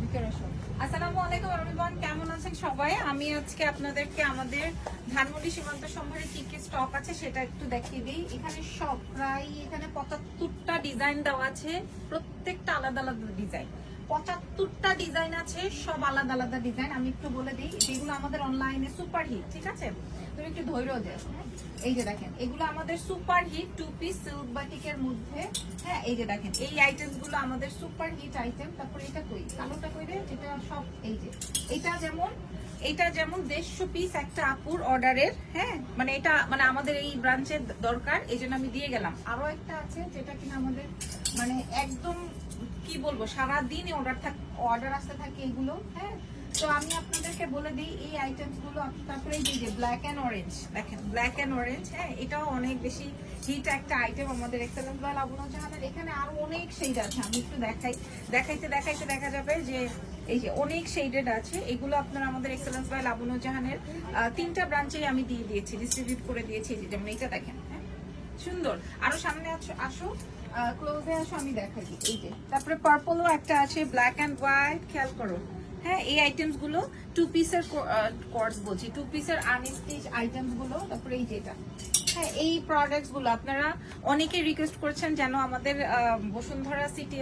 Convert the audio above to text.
ভিতরে আসো। আসসালামু আলাইকুম এভরিওয়ান কেমন আছেন সবাই? আমি আজকে আপনাদেরকে আমাদের ধানমন্ডি সীমান্ত সম্ভারে কি কি স্টক আছে সেটা একটু দেখিয়ে দিই। এখানে সব, প্রায় এখানে পঁচাত্তরটা ডিজাইন দেওয়া আছে। প্রত্যেকটা আলাদা আলাদা ডিজাইন পঁচাত্তরটা ডিজাইন আছে, সব আলাদা আলাদা ডিজাইন আমি একটু বলে দিই, যেগুলো আমাদের অনলাইনে সুপার হিট ঠিক আছে? তুমি একটু ধৈর্য দে হ্যাঁ? এই যে দেখেন, এগুলো আমাদের super hit two piece silk বাটিকের মধ্যে হ্যাঁ? এই যে দেখেন, এই আইটেমসগুলো আমাদের সুপার হিট আইটেম তারপরে এটা কই? কালোটা কই রে? এটা সব এই যে। এটা যেমন এটা যেমন দেড়শো পিস একটা আপুর অর্ডারের হ্যাঁ? মানে এটা মানে আমাদের এই ব্রাঞ্চের দরকার, এই জন্য আমি দিয়ে গেলাম। আরও একটা আছে যেটা কিনা আমাদের মানে একদম, কি বলব সারা দিন অর্ডার থাক অর্ডার আসতে থাকে এগুলো হ্যাঁ? তো আমি আপনাদেরকে বলে দিই, এই আইটেমসগুলো আপ- তারপরে এই যে ব্ল্যাক অ্যান্ড অরেঞ্জ দেখেন ব্ল্যাক অ্যান্ড অরেঞ্জ হ্যাঁ এটাও অনেক বেশি হিট একটা আইটেম আমাদের এক্সেলেন্স বা লাবণ জাহানের। এখানে আরও অনেক শেড আছে, আমি একটু দেখাই, দেখাইতে দেখাইতে দেখা যাবে যে এই যে অনেক শেডেড আছে, এগুলো আপনারা আমাদের এক্সেলেন্স বাই লাবণ জাহানের তিনটা ব্রাঞ্চেই আমি দিয়ে দিয়েছি ডিস্ট্রিবিউট করে দিয়েছি যেমন এটা দেখেন হ্যাঁ? সুন্দর। আরও সামনে আছো, আসো। ক্লোজে আসো, আমি দেখাই। এই যে, তারপরে পার্পলও একটা আছে ব্ল্যাক অ্যান্ড হোয়াইট খেয়াল করো। হ্যাঁ এই আইটেমসগুলো টু পিসের কোর্স বলছি। টু পিসের আনস্টিচ আইটেমসগুলো তারপরে এই যেটা। হ্যাঁ এই প্রোডাক্টসগুলো আপনারা অনেকে রিকোয়েস্ট করছেন যেন আমাদের বসুন্ধরা সিটি